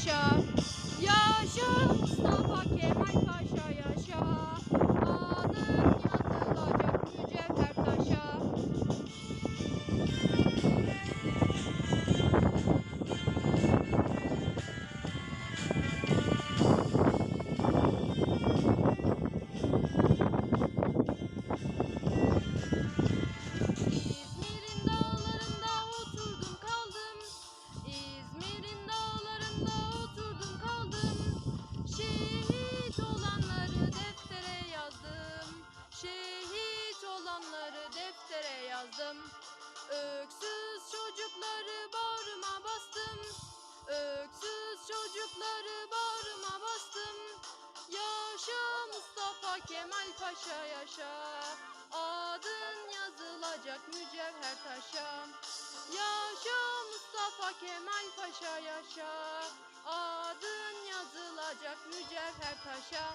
Mücevher yazdım. Öksüz çocukları bağrıma bastım. Öksüz çocukları bağrıma bastım. Yaşa Mustafa Kemal Paşa yaşa. Adın yazılacak mücevher taşa. Yaşa Mustafa Kemal Paşa yaşa. Adın yazılacak mücevher taşa.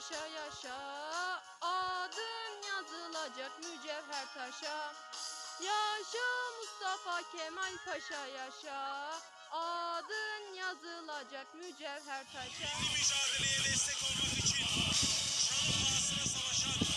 yaşa yaşa. Adın yazılacak mücevher taşa. Yaşa Mustafa Kemal Paşa yaşa. Adın yazılacak mücevher taşa. Milli mücadeleye destek olmak için Şanlı savaşan